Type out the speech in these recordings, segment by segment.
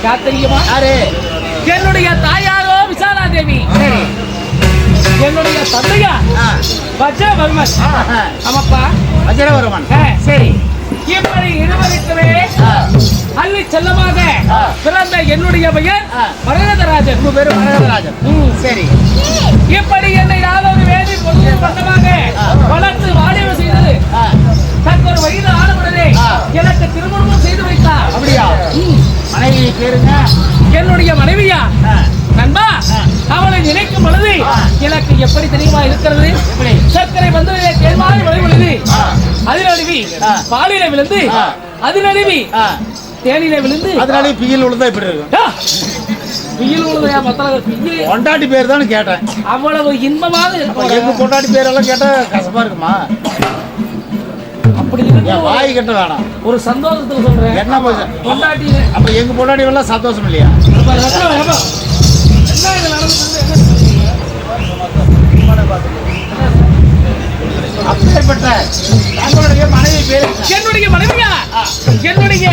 தெரியுமா யாரு? என்னுடைய தாயாரோ விசாலா தேவி என்னுடைய தந்தையார் ஆ, வஜ்ரவர்மன். ஆமாப்பா. வஜ்ரவர்மன். சரி. இப்படி இருவருக்குமே அள்ளி செல்லமாக. பிறந்த என்னுடைய பெயர். மரகதராஜன் உங்க பேரு மரகதராஜன். சரி. இப்படி என்னை யாதொரு வேதி பண்டமாக ஆ. வளர்த்து வாழிவு செய்தது. தற்போது வயது ஆனவுடனே ஆ. எனக்கு திருமணமும் செய்து வைத்தார் அப்படியா ம். மனைவி பேருங்க என்னுடைய மனைவியா நண்பா. அவளை நினைக்கும் பொழுது. எனக்கு எப்படி தெரியுமா இருக்கிறது? சர்க்கரை வந்து தேன்மாய் விளைவுள்ளது ஆ. அதில் அழுவி ஆ. பாலில விழுந்து ஆ. அதில் அழுவி ஆ, தேனில விழுந்து அதனால பியில் உள்ளதா இப்படி! பியில் பியில் கொண்டாட்டி பேர் தான் கேட்டேன் அவ்வளவு இன்பமாக எங்க கொண்டாட்டி பேரெல்லாம் கேட்டா கசப்பா இருக்குமா அப்படி வாய் கட்ட வேணாம் ஒரு சந்தோஷத்துக்கு சொல்றேன் என்ன போச்சு கொண்டாட்டி அப்ப எங்க கொண்டாடி எல்லாம் சந்தோஷம் இல்லையா அப்ப ரத்னம், எப்பா? என்ன இது நடந்தது? அப்பேற்பட்ட தங்களுடைய மனைவி பேரு என்ன? என்னுடைய மனைவியா என்னுடைய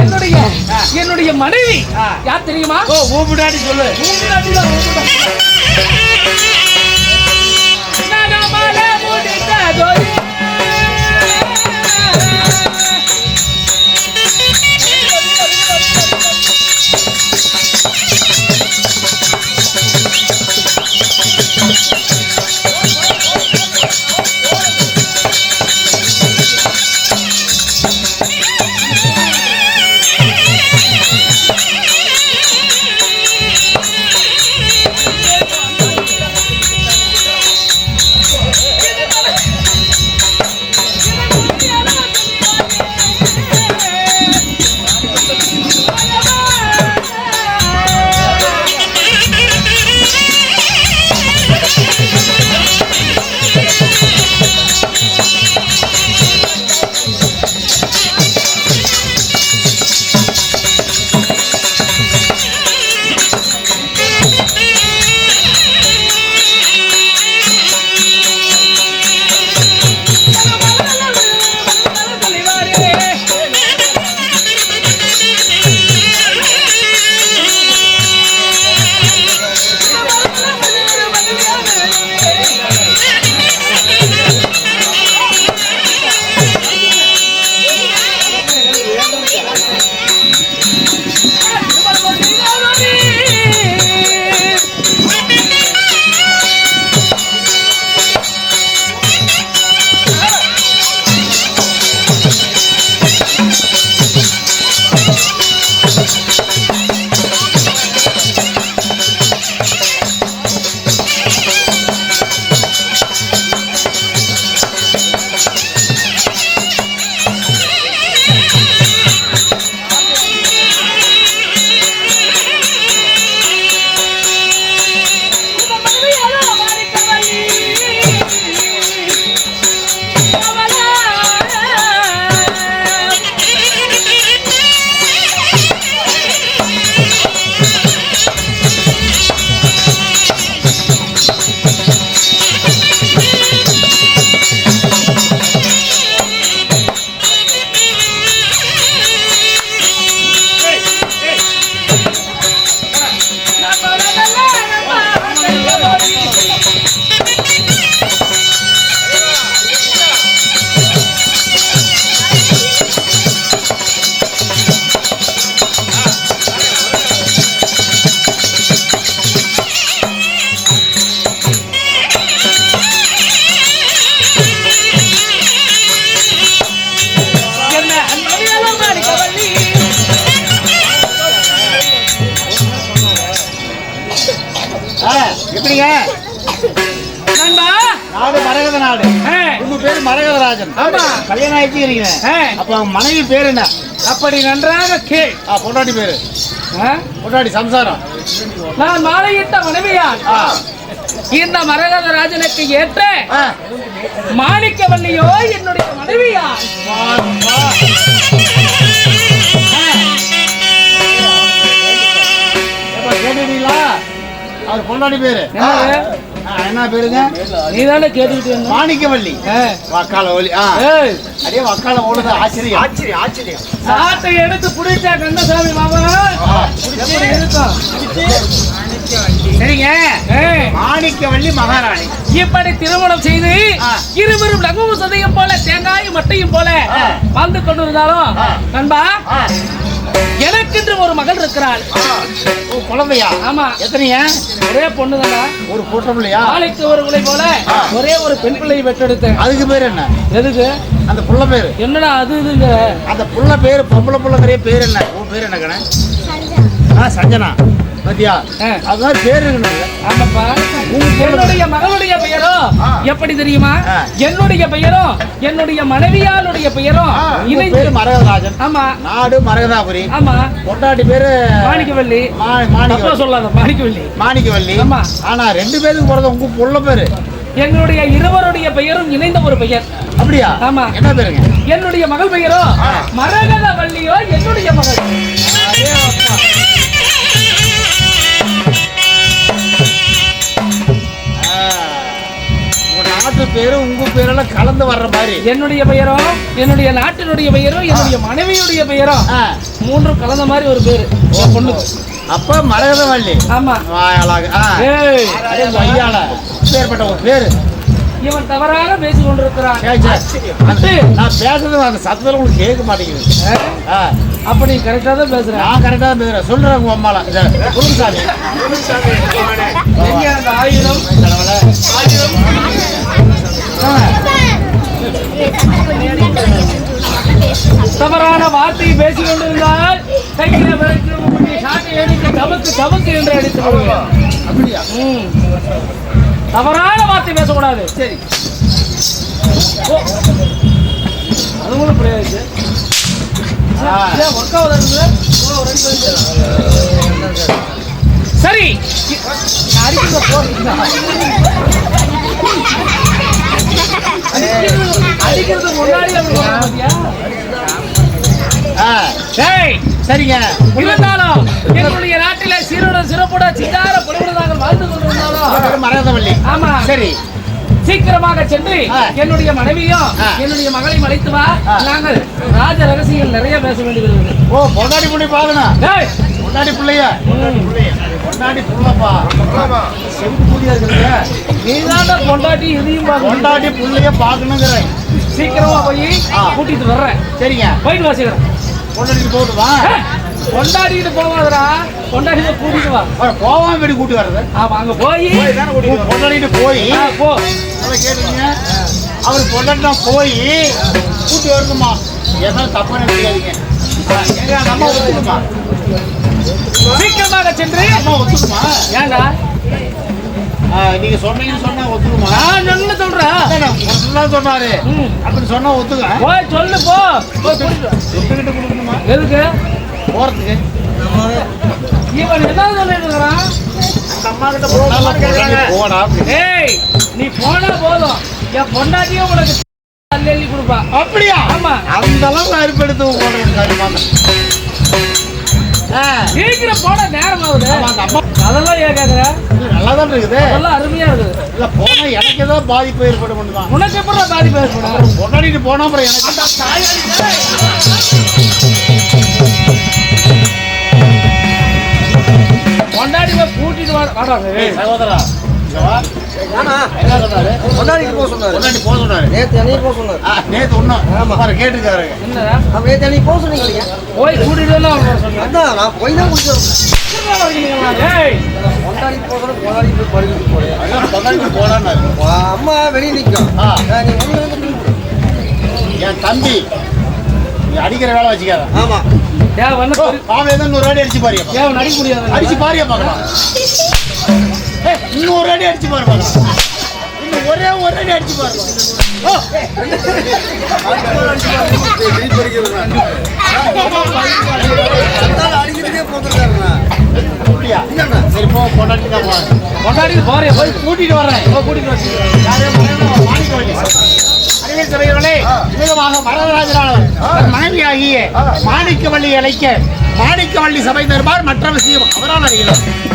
என்னுடைய என்னுடைய மனைவி. யார் தெரியுமா ஓ ஊபிடாடி சொல்லு ஊம்புடாட்டி. நாடு. உங்க பேரு மரகதராஜன். ஆமா. கல்யாணம் ஆயிடுச்சு இருக்கீங்க ஆ, அப்ப அவங்க மனைவி பேரு என்ன? அப்படி நன்றாக ஆ பொண்டாட்டி பேரு. ஆ? பொண்டாட்டி சம்சாரம். நான் மாலையிட்ட மனைவியார் ஆ, இந்த மரகத ராஜனுக்கு ஏற்ற. மாணிக்கவல்லியோ என்னுடைய கேட்டுட்டீங்களா? அவர் பொண்டாட்டி பேரு. என்ன பேருங்க? நீ தானே கேட்டுக்கிட்டு. மாணிக்கவல்லி. வக்கால ஒலி அடே வக்கால ஓடுது ஆச்சரியம். ஆச்சரியம் ஆச்சரியம். சாட்டை எடுத்து புடிச்சா கந்தசாமி மாமா. சரிங்க. ஏய், மாணிக்கவல்லி மகாராணி. இப்படி திருமணம் செய்து. இருவரும் லகுவும் சதையும் போல தேங்காயும் மட்டையும் போல ஆ. வாழ்ந்து கொண்டிருந்தாலும் ஆ. நண்பா எனக்கென்று ஒரு மகள் இருக்கிறாள். குழந்தையா? ஆமா. எத்தனைங்க ஒரே பொண்ணுதானா? ஒரு கூட்டம் இல்லையா நாளைக்கு ஒரு பிள்ளை போல. ஒரே ஒரு பெண் பிள்ளையை பெற்றெடுத்தேன். அதுக்கு பேர் என்ன? எதுக்கு? அந்த புள்ள பேரு. என்னடா அது இதுங்க அந்த புள்ள பேரு பொம்பளை புள்ள நிறைய பேர் என்ன? உன் பேர் என்ன கணே ஆ சஞ்சனா. பத்தியா? ஆ. அதுதான் பேர் ஆமாப்பா. என்னுடைய மகளுடைய பெயரும். எப்படி தெரியுமா. என்னுடைய பெயரும் என்னுடைய மனைவியாளுடைய பெயரும் இணைந்து பேரு மரகதராஜன். ஆமா. நாடு மரகதாபுரி. ஆமா. பொண்டாட்டி பேரு மாணிக்கவல்லி மா- தப்பா மாணிக்கவல்லி சொல்லாத மாணிக்கவல்லி மாணிக்கவல்லி ஆமா. ஆனா ரெண்டு பேருக்கு பிறந்த உங்க புள்ள பேரு? எங்களுடைய இருவருடைய பெயரும் இணைந்த ஒரு பெயர். அப்படியா? ஆமா. என்ன பேருங்க? என்னுடைய மகள் பெயரோ. மரகத வள்ளியோ என்னுடைய மகள். உங்க நாட்டு பேரு உங்க பேரெல்லாம் கலந்து வர்ற மாதிரி. என்னுடைய பெயரும் என்னுடைய நாட்டினுடைய பெயரும் என்னுடைய மனைவியுடைய பெயரும் ஆ, மூன்றும் கலந்த மாதிரி ஒரு பேரு. பொண்ணுக்கு. அப்ப மரகதவள்ளி ஆமா. வாயாளாக ஆ. ஏய். அதே வையால பேர்பட்ட ஒரு பேரு. இவன் தவறாக பேசிக் கொண்டிருக்கிறான் நான் பேசுறது அந்த சத்தத்துல உங்களுக்கு கேட்க மாட்டேங்குது. அப்ப நீ கரெக்டா தான் பேசுற. நான் கரெக்டா தான் பேசுறேன். சொல்றேன் உங்க அம்மால இத சொல்லுங்க சாமி எங்க அந்த ஆயுதம். கடவுளே. ஆ, தவறான வார்த்தையை பேசிக் கொண்டிருந்தால் கையில அடித்து தமக்கு தமக்கு என்று அடித்து விடுவேன் அப்படியா. தவறான வார்த்தை பேசக்கூடாது. சரி. அது கூட புரியாது. ஒர்க் ஆகுது. சரி. நான் அடிக்கிறத சரிங்க. இருந்தாலும் எங்களுடைய நாட்டில சீரோட சிறப்போட சிங்கார பொலிவுடன் வாழ்ந்து கொண்டிருந்தாலும் மரகதவள்ளி ஆமா. சரி. சீக்கிரமாக சென்று. என்னுடைய மனைவியும். என்னுடைய மகளையும் அழைத்து வா. நாங்கள் ராஜ ரகசியங்கள் நிறைய பேச வேண்டியது ஓ பொண்டாடி புள்ளி பாக்கணும் பொண்டாடி புள்ளைய. ம். பொண்டாடி புள்ளப்பா. செவிட்டு கூடியா இருக்குதுங்க நீதான்டா பொண்டாட்டி இதையும் பார்க்கணும். பொண்டாடி புள்ளைய பாக்கணுங்கிறேன் சீக்கிரமா போய். கூட்டிட்டு வர்றேன். சரிங்க. போயிட்டு வா சீக்கிரம் பொண்டாடிக்கு போட்டு வா. ஏய், பொண்டாட்டிட்டு போவாதடா. பொண்டாட்டிட்டு கூட்டிட்டு வா. போவாம வீடு கூட்டி வர்றது? ஆமா அங்க போய். பொண்டாடிட்டு போய். போ. கேட்டீங்க அவர் பொண்டாட்டினா போய் கூட்டி வரணுமா? எதாவது தப்பா நினைக்காதீங்க. அம்மா ஒத்துக்குமா சீக்கிரமாக சென்று. அம்மா ஒத்துக்குமா? ஏண்டா? நீங்க சொன்னீங்கன்னு சொன்னா ஒத்துக்குமா? நான் என்ன சொல்றேன் சொன்னாரு. ம். அப்படி சொன்னா ஒத்துக்க? போய் சொல்லு போ. ஒத்துக்கிட்டு கொடுக்கணுமா? எதுக்கு? போறதுக்கு. இவன் என்ன சொல்லிட்டு இருக்கிறான்? அம்மா கிட்ட அப்படி. ஏய் நீ போனா போதும். என் பொண்டாட்டியும் உனக்கு அள்ளி கொடுப்பா. அப்படியா? ஆமா. அந்த அளவுக்கு அறுப்பெடுத்து போடுறது சீக்கிரம் போன நேரம் ஆகுது. அந்த அம்மா அதெல்லாம் ஏன் கேக்குற? நல்லா தான் இருக்குது. அதெல்லாம் அருமையா இருக்குது. இல்ல போனா எனக்கு ஏதோ பாதிப்பு ஏற்படும் மட்டும்தான் உனக்கு எப்படி பாதிப்பு ஏற்படும்? கொண்டாடிட்டு போனா அப்புறம் எனக்கு கொண்டாடி போய் கூட்டிட்டு வா வாடாங்க ஏய், சகோதரா. சொன்னாரு போக சொன்னாரு. கொண்டாடி போக சொன்னாரு. நேத்து அன்னைக்கு போக சொன்னாரு. ஆ, நேத்து ஒண்ணும் பாரு கேட்டுருக்காரு. என்னடா? அப்ப நேத்து அன்னைக்கு போக சொன்னீங்க போய் கூட்டிட்டு வந்து அவங்க சொன்னேன் அதான் நான் போய் தான் கொண்டாடிட்டு போலான்னாரு அம்மா வெளியே நிற்கும். என் தம்பி நீ அடிக்கிற வேலை வச்சுக்காத. ஆமா. பாவம் ஏதோ நூறு அடி அடிச்சு பாரு ஏன் நடிக்க முடியாது அடிச்சு பாரியா பார்க்கலாம் இன்னொரு அடி அடிச்சு பாரு இன்னும் ஒரே ஒரு அடி அடிச்சு பாரு ஓ சரி போ கொண்டாடி தான் போறேன் கொண்டாடி போறேன் போய் கூட்டிட்டு கூட்டிட்டு அறிவியல் அழைக்க மாணிக்கவள்ளி சபை தருமாறு மற்ற விஷயம் அவரால் அறிகிறோம்